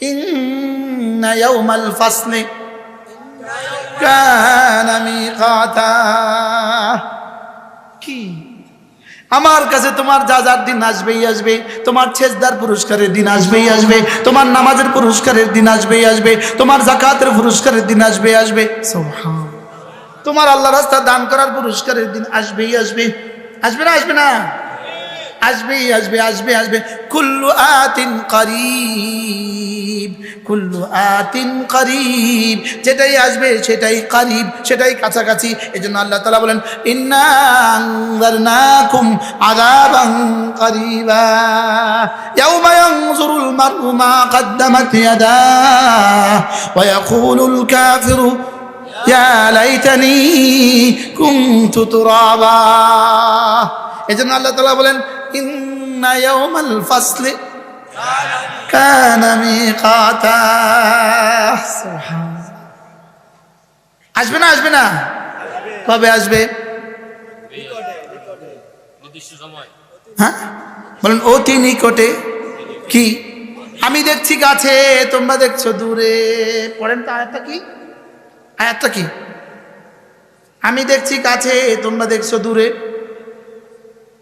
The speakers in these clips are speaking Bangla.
إن يوم الفصل كان ميقاتا কি আমার কাছে তোমার যা যার দিন আসবেই আসবে তোমার ছেজদার পুরস্কারের দিন আসবেই আসবে তোমার নামাজের পুরস্কারের দিন আসবেই আসবে তোমার জাকাতের পুরস্কারের দিন আসবে আসবে সুবহান। তোমার আল্লাহ রাস্তা দান করার পুরস্কারের দিন আসবেই আসবে আসবে না আসবে না আসবেই আসবে আসবে আসবে কুল্লু আতিন করিব কুল্লু আতিন করিব যেটাই আসবে সেটাই করিব সেটাই কাছাকাছি এই জন্য আল্লাহ তালা বলেন ইন্নাকুম আদাবাং করিবা يوم ينظر المرء ما قدمت يداه ويقول الكافر يا ليتني كنت ترابا এজন্য আল্লাহ তাআলা বলেন ইয়াউমাল ফাসলি কানা মিকাতা সুবহানাল্লাহ। আসবে না আসবে না? কবে আসবে? হ্যাঁ? বলেন, অতি নিকটে। কি? আমি দেখছি গাছে, তোমরা দেখছ দূরে। পড়েন তো আয়াতটা কি? আয়াতটা কি? আমি দেখছি কাছে তোমরা দেখছ দূরে।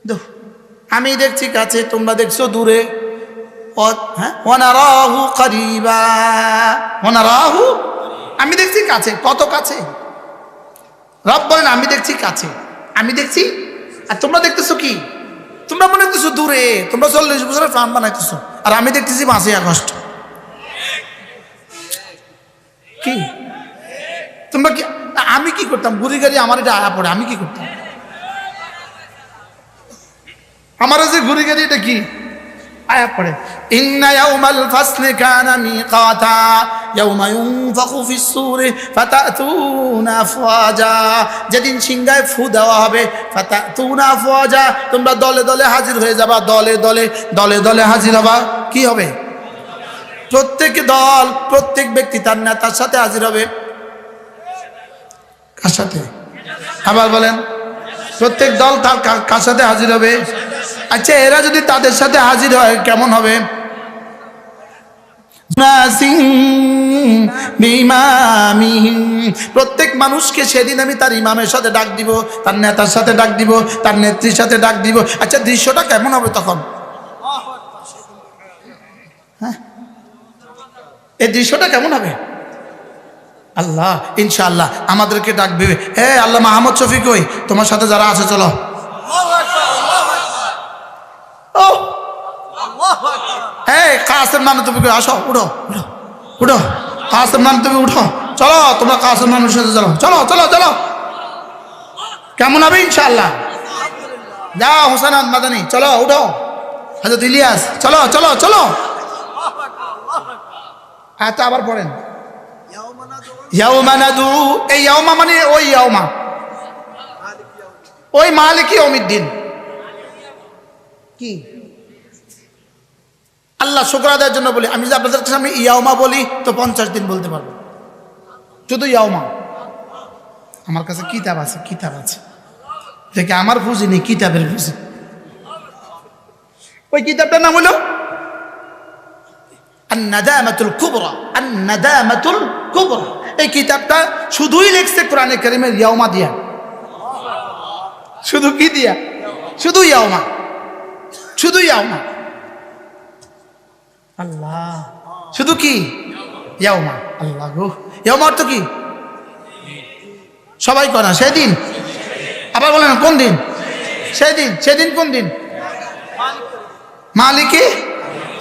দো- আমি দেখছি কাছে, তোমরা দেখছ দূরে। হ্যাঁ? আমি দেখছি কাছে। কত কাছে? রব বলেন, আমি দেখছি কাছে। আমি দেখছি? আর তোমরা দেখতেছো কি? তোমরা মনে করতেছো দূরে। তোমরা চল্লিশ বছরের ফার্ম বানাইতেছো। আর আমি দেখতেছি পাঁচই আগস্ট। কি? তোমরা কি আমি কি করতাম? ঘুরি গাড়ি আমার এটা আয়া পড়ে, আমি কি করতাম? আমার যে ঘুরে গাড়ি এটা কি? পড়ে। ফাসলি যেদিন সিংহায় ফু দেওয়া হবে তোমরা দলে দলে হাজির হয়ে যাবা, দলে দলে দলে দলে হাজির হবা। কি হবে? প্রত্যেক দল, প্রত্যেক ব্যক্তি তার নেতার সাথে হাজির হবে। কার সাথে? আবার বলেন, প্রত্যেক দল তার কার সাথে হাজির হবে? আচ্ছা এরা যদি তাদের সাথে হাজির হয়, কেমন হবে? প্রত্যেক মানুষকে সেদিন আমি তার ইমামের সাথে ডাক দিব, তার নেতার সাথে ডাক দিব, তার নেত্রীর সাথে ডাক দিব। আচ্ছা দৃশ্যটা কেমন হবে তখন? হ্যাঁ? এই দৃশ্যটা কেমন হবে? আল্লাহ, ইনশাআল্লাহ, আমাদেরকে ডাকবে। এ আল্লাহ, মাহমদ শফিক ওই তোমার সাথে যারা আছে, চলো। ও হ্যাঁ কাসেম নানু তুমি আসো, উঠো উঠো উঠো। কাসেম নানু তুমি উঠো। চলো, তোমরা কাসেম চলো। চলো চলো চলো। কেমন হবে ইনশাআল্লাহ? যাও হোসেন মাদানি চলো, উঠো। হাজরত ইলিয়াস, চলো চলো চলো। হ্যাঁ তো আবার পড়েন। ইয়াউমা নাদু, এই ইয়াউমা মানে ওই ইয়াউমা। ওই মালিক দিন কি? আল্লাহ শুক্র আদায়ের জন্য বলি, আমি যদি আপনাদের সামনে ইয়াউমা বলি, তো পঞ্চাশ দিন বলতে পারব। শুধু ইয়াউমা। আমার কাছে কিতাব আছে কিতাব আছে। দেখে আমার বুঝি নেই, কিতাবের বুঝি ওই কিতাবটার নাম হলো আন্নাদামাতুল কুবরা আন্নাদামাতুল কুবরা। এই কিতাবটা শুধুই লিখছে কোরআনে কারিমের ইয়াউমা দিয়া। শুধু কি দিয়া? শুধু ইয়াউমা। শুধু ইয়াউমা। আল্লাহ শুধু কি ইয়াউমা আল্লাহ গো ইয়াউমা অর্থ কি সবাই করা সেদিন আবার বলেন কোন দিন সেদিন সেদিন কোন দিন মালিকে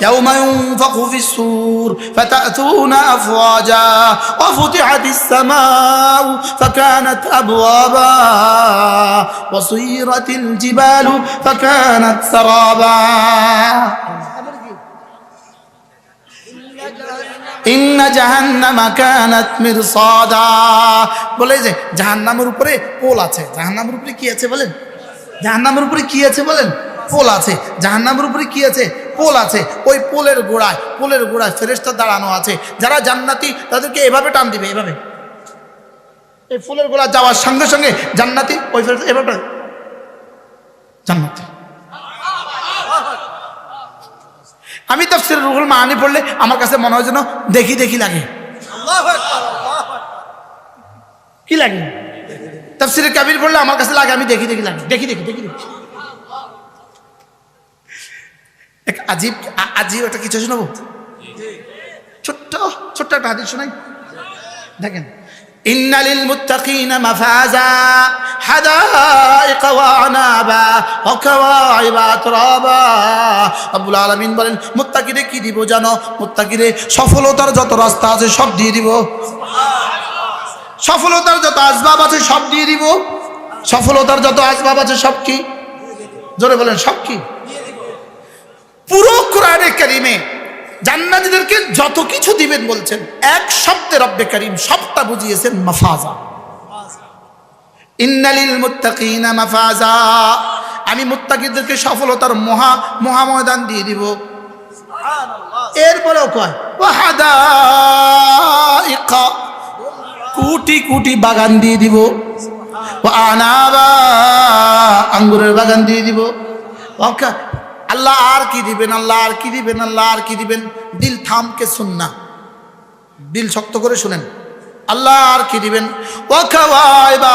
يوم ينفخ في السور فتأتون أفواجا وفتحت السماء فكانت أبوابا وصيرت الجبال فكانت سرابا ইন্না জাহান্নামা বলে যে, জাহান্নামের উপরে পোল আছে। জাহান্নামের উপরে কি আছে বলেন? জাহান্নামের উপরে কি আছে বলেন? পোল আছে। জাহান্নামের উপরে কি আছে? পোল আছে। ওই পোলের গোড়ায় পোলের গোড়ায় ফেরেশতা দাঁড়ানো আছে। যারা জান্নাতি, তাদেরকে এভাবে টান দিবে, এভাবে। এই ফুলের গোড়া যাওয়ার সঙ্গে সঙ্গে জান্নাতি, ওই এভাবে জান্নাতি। আমি তো তাফসির রুহুল মানি পড়লে আমার কাছে মনে হয় যেন দেখি দেখি লাগে। কি লাগে? তাফসিরে কাবির পড়লে আমার কাছে লাগে আমি দেখি দেখি লাগে। দেখি দেখি দেখি দেখি। এক আজীব আজীব একটা কিছু শোনাবো? ছোট্ট ছোট্ট একটা হাদিস শোনাই। দেখেন ইন্নালিল মুত্তাকিনা মাফাজা হাদাইক ওয়া আনাবা ওয়া কাওয়াইবা আতরাবা। আব্বুল আলামিন বলেন মুত্তাকিরে কি দিব জানো? মুত্তাকিরে সফলতার যত রাস্তা আছে সব দিয়ে দিব। সফলতার যত আসবাব আছে সব দিয়ে দিব। সফলতার যত আসবাব আছে সব কি? জোরে বলেন, সব কি? পুরো কোরআনে কারিমে জান্নাতীদেরকে যত কিছু দিবেন বলছেন এক শব্দে রব্বে করিম সবটা বুঝিয়েছেন মাফাজা। ইন্নালিল মুত্তাকিনা মাফাজা। আমি মুত্তাকিদেরকে সফলতার মহা মহা ময়দান দিয়ে দিব। এরপরেও কয় ওয়াহাদাইকা কুটি কোটি বাগান দিয়ে দিব। আনাবা আঙ্গুরের বাগান দিয়ে দিব। ওকা আল্লাহ আর কি দিবেন, আল্লাহ আর কি দিবেন, আল্লাহ আর কি দিবেন? দিল থামকে শুননা দিল শক্ত করে শুনেন। আল্লাহ আর কি দিবেন? ও খাওয়াই বা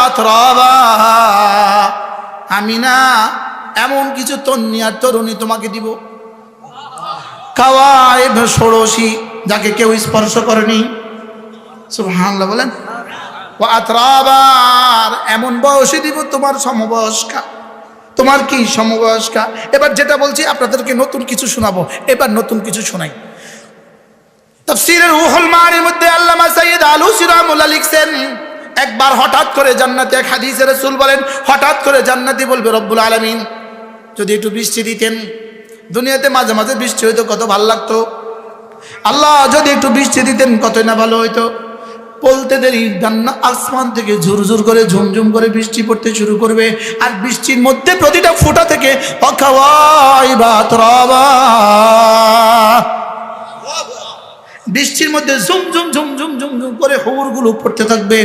আমি না এমন কিছু তন্নি আর তরুণী তোমাকে দিব। খাওয়াই ষোড়শী, যাকে কেউ স্পর্শ করেনি। সুবহানাল্লাহ বলেন। ও আতরাবার এমন বয়সে দিব তোমার সমবয়স্কা। তোমার কি সমবয়স্কা? এবার যেটা বলছি, আপনাদেরকে নতুন কিছু শোনাবো। এবার নতুন কিছু শোনাই। তফসিরের রুহুল মানের মধ্যে আল্লামা সাইয়্যিদ আলুসি রাহমাহুল্লাহ লিখছেন, একবার হঠাৎ করে জান্নাতে এক হাদিসে রাসূল বলেন, হঠাৎ করে জান্নাতি বলবে রব্বুল আলামিন। যদি একটু বৃষ্টি দিতেন, দুনিয়াতে মাঝে মাঝে বৃষ্টি হইতো, কত ভালো লাগতো। আল্লাহ যদি একটু বৃষ্টি দিতেন, কতই না ভালো হইতো। বলতে দেরি জান্না আসমান থেকে ঝুরঝুর করে, ঝুমঝুম করে বৃষ্টি পড়তে শুরু করবে। আর বৃষ্টির মধ্যে প্রতিটা ফোঁটা থেকে অখাওয়াই বা তরাবা বৃষ্টির মধ্যে ঝুম ঝুম ঝুম ঝুম ঝুম ঝুম করে হৌরগুলো পড়তে থাকবে।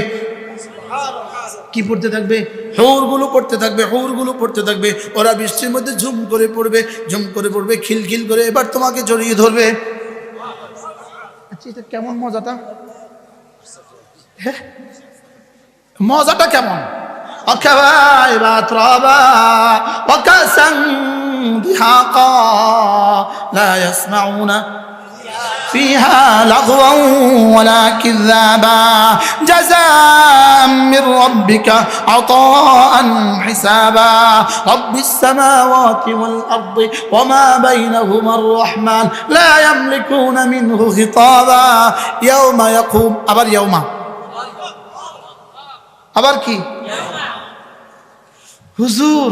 কি পড়তে থাকবে? হৌরগুলো পড়তে থাকবে, হৌরগুলো পড়তে থাকবে। ওরা বৃষ্টির মধ্যে ঝুম করে পড়বে, ঝুম করে পড়বে, খিলখিল করে এবার তোমাকে জড়িয়ে ধরবে। আচ্ছা কেমন মজাটা? মজাটা কেমন অখাবাইবা ত্রাবা وكأسا دهاقا لا يسمعون فيها لغوا ولا كذابا جزاء من ربك عطاء حسابا رب السماوات والأرض وما بينهما الرحمن لا يملكون منه خطابا يوم يقوم أبر يوم আবার কি হুজুর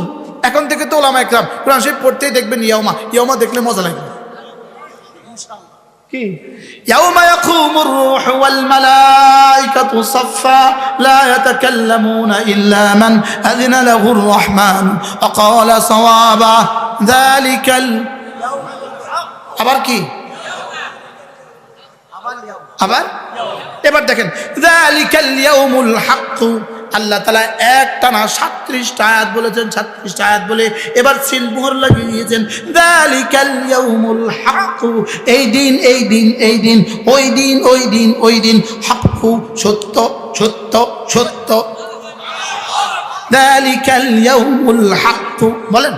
এখন থেকে তো ওলামা একরাম কোরআন শরীফ পড়তেই দেখবেন ইয়ামা ইয়ামা দেখলে মজা লাগবে কি ইয়াউমা ইয়াকুমুর রূহু ওয়াল মালাইকাতু সাফা লা ইয়াতাকাল্লামুনা ইল্লা মান আযনা লাহুর রহমান ওয়া ক্বালা সাওয়াবা যালিকাল আবার কি আবার এবার দেখেন যালিকাল ইয়াউমুল হাক্কু আল্লাহ তালা একটা না সাতত্রিশটা আয়াত বলেছেন, সাতত্রিশটা আয়াত বলে এবার সিলমোহর লাগিয়ে দিয়েছেন এই দিন এই দিন এই দিন ওই দিন ওই দিন ওই দিন হাক্কু সত্য সত্য সত্য বলেন।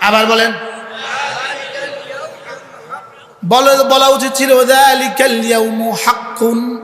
আবার বলেন। বলে উচিত ছিল হাক্কুন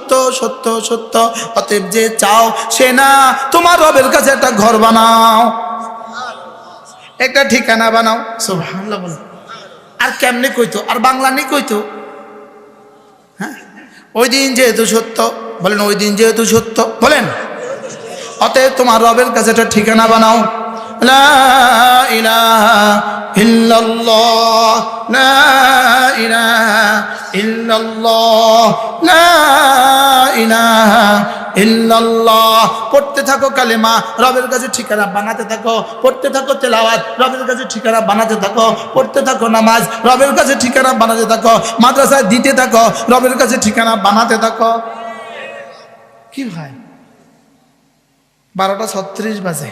সত্য সত্য সত্য। অতএব যে চাও সে না। তোমার রবের কাছে একটা ঘর বানাও। একটা ঠিকানা বানাও। সুবহানাল্লাহ বলো। আর কেমনে কইতো? আর বাংলা নেই কইতো? হ্যাঁ? ওই দিন যেহেতু সত্য, বলেন ওই দিন যেহেতু সত্য, বলেন। অতএব তোমার রবের কাছে একটা ঠিকানা বানাও। লা ইলাহা পড়তে থাকো কালেমা, রবের কাছে ঠিকানা বানাতে থাকো। পড়তে থাকো তেলাওয়াত, রবের কাছে ঠিকানা বানাতে থাকো। পড়তে থাকো নামাজ, রবের কাছে ঠিকানা বানাতে থাকো। মাদ্রাসায় দিতে থাকো, রবের কাছে ঠিকানা বানাতে থাকো। কি ভাই? বারোটা ছত্রিশ বাজে।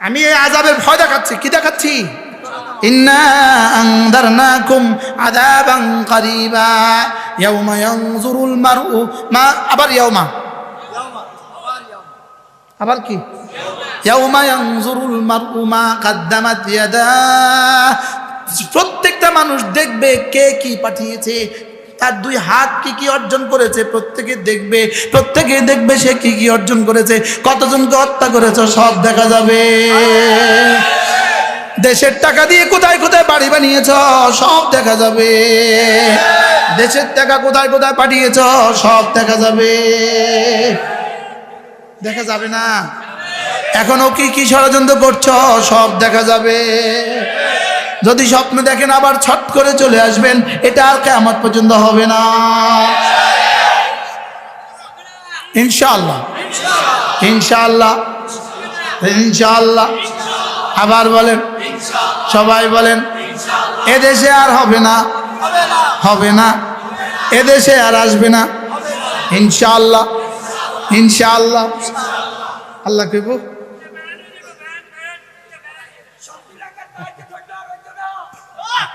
আমি এই আযাবের ভয় দেখাচ্ছি। কি দেখাচ্ছি? আবার ইয়াউমা। আবার কি? প্রত্যেকটা মানুষ দেখবে কে কি পাঠিয়েছে তার দুই হাত কি কি অর্জন করেছে? প্রত্যেকে দেখবে প্রত্যেকে দেখবে সে কি কি অর্জন করেছে। কতজনকে হত্যা করেছে? সব দেখা যাবে। দেশের টাকা দিয়ে কোথায় কোথায় বাড়ি বানিয়েছ? সব দেখা যাবে। দেশের টাকা কোথায় কোথায় পাঠিয়েছ? সব দেখা যাবে। দেখা যাবে না? এখনও কি কি ষড়যন্ত্র করছ? সব দেখা যাবে। যদি স্বপ্ন দেখেন আবার ছট করে চলে আসবেন, এটা আর কেমন পর্যন্ত হবে না। ইনশাআল্লাহ। ইনশাআল্লাহ। ইনশাআল্লাহ। আবার বলেন। সবাই বলেন, এদেশে আর হবে না। হবে না। এদেশে আর আসবে না। ইনশাআল্লাহ। ইনশাআল্লাহ। আল্লাহ কেবু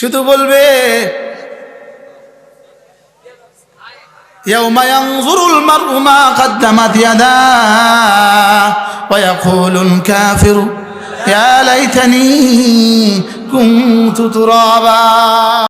শুধু বলবে يوم ينظر المرء ما قدمت يداه ويقول الكافر يا ليتني كنت ترابا